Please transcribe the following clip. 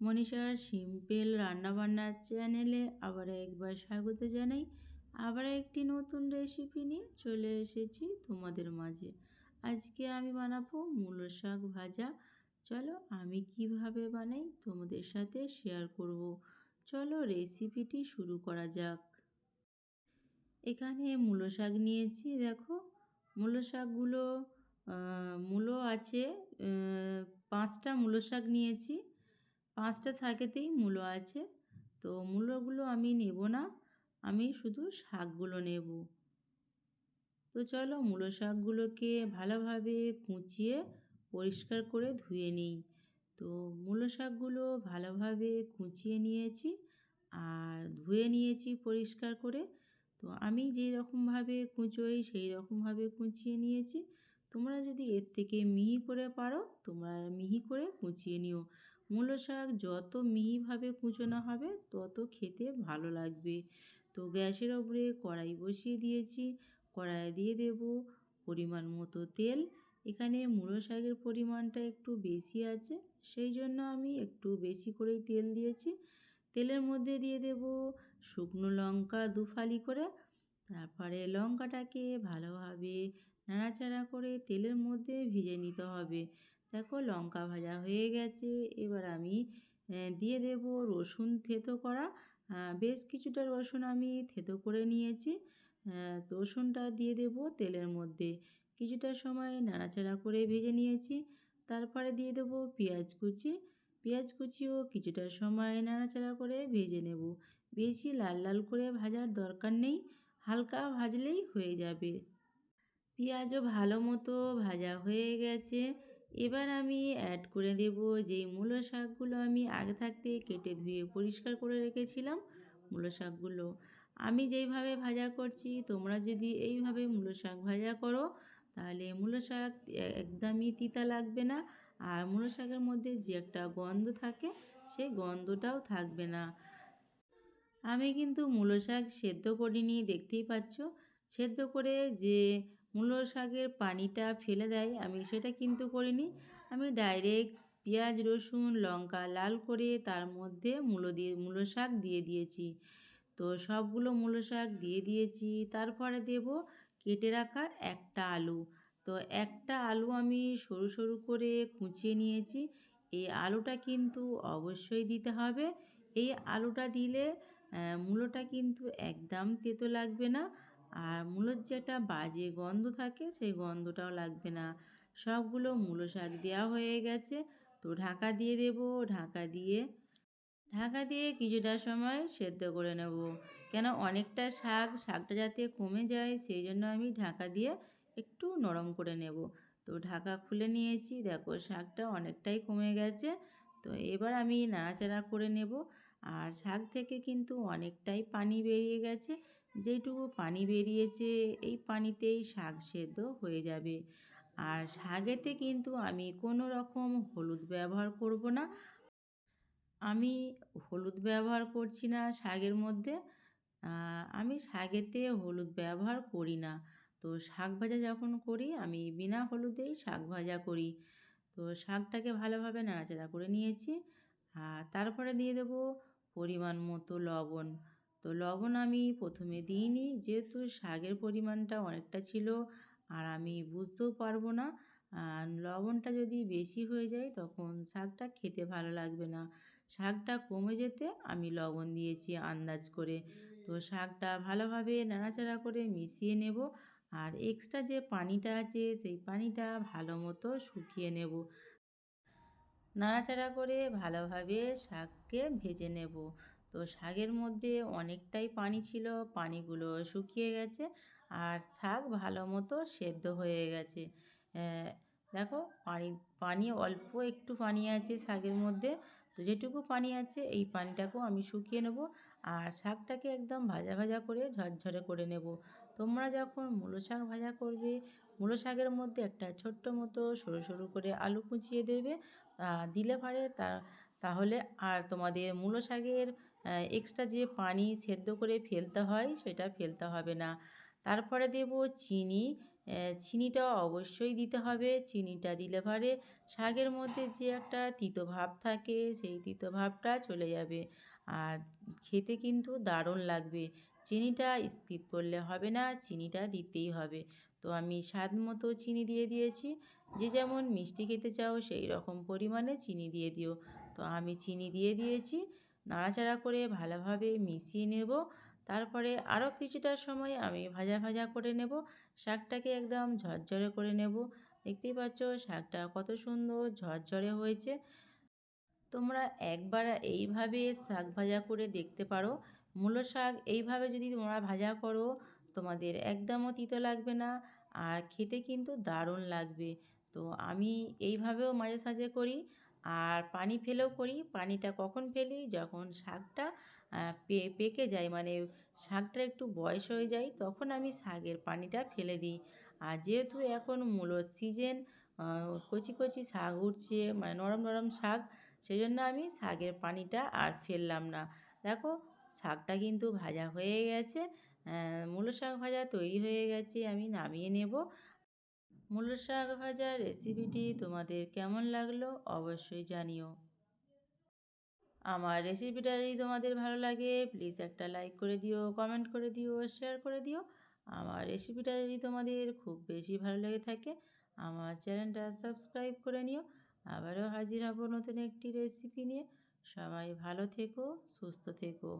মনীষার simple রান্নাবান্নার চ্যানেলে আবার একবার স্বাগত জানাই। আবার একটি নতুন রেসিপি নিয়ে চলে এসেছি তোমাদের মাঝে। আজকে আমি বানাবো মূলো শাক ভাজা। চলো আমি কীভাবে বানাই তোমাদের সাথে শেয়ার করব। চলো রেসিপিটি শুরু করা যাক। এখানে মূলো শাক নিয়েছি, দেখো। মূলো শাকগুলো মূলো আছে পাঁচটা মূলো শাক নিয়েছি। পাঁচটা শাকেতেই মূলো আছে। তো মূলোগুলো আমি নেব না, আমি শুধু শাকগুলো নেব। তো চলো মূলো শাকগুলোকে ভালোভাবে কুচিয়ে পরিষ্কার করে ধুয়ে নিই। তো মূলো শাকগুলো ভালোভাবে কুচিয়ে নিয়েছি আর ধুয়ে নিয়েছি পরিষ্কার করে। তো আমি যেই রকমভাবে কুঁচোই সেই রকমভাবে কুচিয়ে নিয়েছি। তোমরা যদি এর থেকে মিহি করে পারো, তোমরা মিহি করে কুচিয়ে নিও। মূলো শাক যত মিহিভাবে কুচোনো হবে, তত খেতে ভালো লাগবে। তো গ্যাসের ওপরে কড়াই বসিয়ে দিয়েছি। কড়াই দিয়ে দেব পরিমাণ মতো তেল। এখানে মূলো শাকের পরিমাণটা একটু বেশি আছে, সেই জন্য আমি একটু বেশি করেই তেল দিয়েছি। তেলের মধ্যে দিয়ে দেব শুকনো লঙ্কা দু ফালি করে। তারপরে লঙ্কাটাকে ভালোভাবে নাড়াচাড়া করে তেলের মধ্যে ভেজে নিতে হবে। দেখো লঙ্কা ভাজা হয়ে গেছে। এবার আমি দিয়ে দেব রসুন থেতো করা। বেশ কিছুটা রসুন আমি থেতো করে নিয়েছি। রসুনটা দিয়ে দেব তেলের মধ্যে। কিছুটা সময় নাড়াচাড়া করে ভেজে নিয়েছি। তারপরে দিয়ে দেব পেঁয়াজ কুচি। পেঁয়াজ কুচিও কিছুটা সময় নাড়াচাড়া করে ভেজে নেব। বেশি লাল লাল করে ভাজার দরকার নেই। হালকা ভাজলেই হয়ে যাবে। পেঁয়াজও ভালো মতো ভাজা হয়ে গেছে। এবার আমি অ্যাড করে দেব যেই মূলো শাকগুলো আমি আগে থাকতে কেটে ধুয়ে পরিষ্কার করে রেখেছিলাম মূলো শাকগুলো। আমি যেইভাবে ভাজা করছি, তোমরা যদি এইভাবে মূলো শাক ভাজা করো, তাহলে মূলো শাক একদমই তিতা লাগবে না। আর মূলো শাকের মধ্যে যে একটা গন্ধ থাকে, সেই গন্ধটাও থাকবে না। আমি কিন্তু মূলো শাক সেদ্ধ করিনি, দেখতেই পাচ্ছ। সেদ্ধ করে যে মূলো শাকের পানিটা ফেলে দেয়। আমি সেটা কিন্তু করিনি। আমি ডাইরেক্ট পেঁয়াজ, রসুন, লঙ্কা লাল করে তার মধ্যে মূলো দিয়ে, মূলো শাক দিয়ে দিয়েছি। তো সবগুলো মূলো শাক দিয়ে দিয়েছি। তারপরে দেব কেটে রাখা একটা আলু। তো একটা আলু আমি সরু সরু করে কুচিয়ে নিয়েছি। এই আলুটা কিন্তু অবশ্যই দিতে হবে। এই আলুটা দিলে মূলোটা কিন্তু একদম তেতো লাগবে না। আর মূলোর যেটা বাজে গন্ধ থাকে, সেই গন্ধটাও লাগবে না। সবগুলো মূলো শাক দেওয়া হয়ে গেছে। তো ঢাকা দিয়ে দেব, ঢাকা দিয়ে ঢাকা দিয়ে কিছুটা সময় সেদ্ধ করে নেব। কেন অনেকটা শাক, শাকটা যাতে কমে যায়, সেই জন্য আমি ঢাকা দিয়ে একটু নরম করে নেব। তো ঢাকা খুলে নিয়েছি, দেখো শাকটা অনেকটাই কমে গেছে। তো এবার আমি নাড়াচাড়া করে নেব। আর শাক থেকে কিন্তু অনেকটাই পানি বেরিয়ে গেছে। যেটুকু পানি বেরিয়েছে, এই পানিতেই শাক সেদ্ধ হয়ে যাবে। আর শাকেতে কিন্তু আমি কোনো রকম হলুদ ব্যবহার করব না। আমি হলুদ ব্যবহার করছি না শাকের মধ্যে। আমি শাকেতে হলুদ ব্যবহার করি না। তো শাক ভাজা যখন করি, আমি বিনা হলুদেই শাক ভাজা করি। তো শাকটাকে ভালোভাবে নাড়াচাড়া করে নিয়েছি। আর তারপরে দিয়ে দেব পরিমাণ মতো লবণ। তো লবণ আমি প্রথমে দিইনি, যেহেতু শাকের পরিমাণটা অনেকটা ছিল আর আমি বুঝতেও পারব না। আর লবণটা যদি বেশি হয়ে যায় তখন শাকটা খেতে ভালো লাগবে না। শাকটা কমে যেতে আমি লবণ দিয়েছি আন্দাজ করে। তো শাকটা ভালোভাবে নাড়াচাড়া করে মিশিয়ে নেব আর এক্সট্রা যে পানিটা আছে সেই পানিটা ভালো মতো শুকিয়ে নেব। নাড়াচাড়া করে ভালোভাবে শাককে ভেজে নেব। তো শাকের মধ্যে অনেকটাই পানি ছিল, পানিগুলো শুকিয়ে গেছে আর শাক ভালো মতো সেদ্ধ হয়ে গেছে। দেখো পানি পানি, অল্প একটু পানি আছে শাকের মধ্যে। তো যেটুকু পানি আছে এই পানিটাকেও আমি শুকিয়ে নেব আর শাকটাকে একদম ভাজা ভাজা করে ঝরঝরে করে নেব। তোমরা যখন মূলো শাক ভাজা করবে, মূলো শাকের মধ্যে একটা ছোট্ট মতো সরু সরু করে আলু কুচিয়ে দেবে দিলে পারে তা, তাহলে আর তোমাদের মূলো শাকের এক্সট্রা যে পানি সেদ্ধ করে ফেলতে হয় সেটা ফেলতে হবে না। তারপরে দেব চিনি চিনিটাও অবশ্যই দিতে হবে। চিনিটা দিলে পরে শাকের মধ্যে যে একটা তিতো ভাব থাকে, সেই তিতো ভাবটা চলে যাবে। আর খেতে কিন্তু দারুণ লাগবে। চিনিটা স্কিপ করলে হবে না, চিনিটা দিতেই হবে। তো আমি স্বাদ মতো চিনি দিয়ে দিয়েছি। যে যেমন মিষ্টি খেতে চাও, সেই রকম পরিমাণে চিনি দিয়ে দিও। তো আমি চিনি দিয়ে দিয়েছি। নাড়াচাড়া করে ভালোভাবে মিশিয়ে নেব। তারপরে আরও কিছুটা সময় আমি ভাজা ভাজা করে নেব। শাকটাকে একদম ঝরঝরে করে নেব। দেখতেই পাচ্ছ শাকটা কত সুন্দর ঝরঝরে হয়েছে। তোমরা একবার এইভাবে শাক ভাজা করে দেখতে পারো। মূলো শাক এইভাবে যদি তোমরা ভাজা করো, তোমাদের একদমও তিতো লাগবে না আর খেতে কিন্তু দারুণ লাগবে। তো আমি এইভাবেও মাঝে সাঝে করি। আর পানি ফেলেও করি। পানিটা কখন ফেলি? যখন শাকটা পেকে যায় মানে শাকটা একটু বয়স হয়ে যায়, তখন আমি শাকের পানিটা ফেলে দিই। আর যেহেতু এখন মূলোর সিজন কচি কচি শাক উঠছে মানে নরম নরম শাক সেই জন্য আমি শাকের পানিটা আর ফেললাম না। দেখো, শাকটা কিন্তু ভাজা হয়ে গেছে মূলো শাক ভাজা তৈরি হয়ে গেছে, আমি নামিয়ে নেব। মূলো শাক ভাজা রেসিপিটি তোমাদের কেমন লাগল অবশ্যই জানিও। আমার রেসিপিটা যদি তোমাদের ভালো লাগে প্লিজ একটা লাইক করে দিও কমেন্ট করে দিও শেয়ার করে দিও। আমার রেসিপিটা যদি তোমাদের খুব বেশি ভালো লেগে থাকে, আমার চ্যানেলটা সাবস্ক্রাইব করে নিও। আবারও হাজির হব নতুন একটি রেসিপি নিয়ে। সবাই ভালো থেকো, সুস্থ থেকো।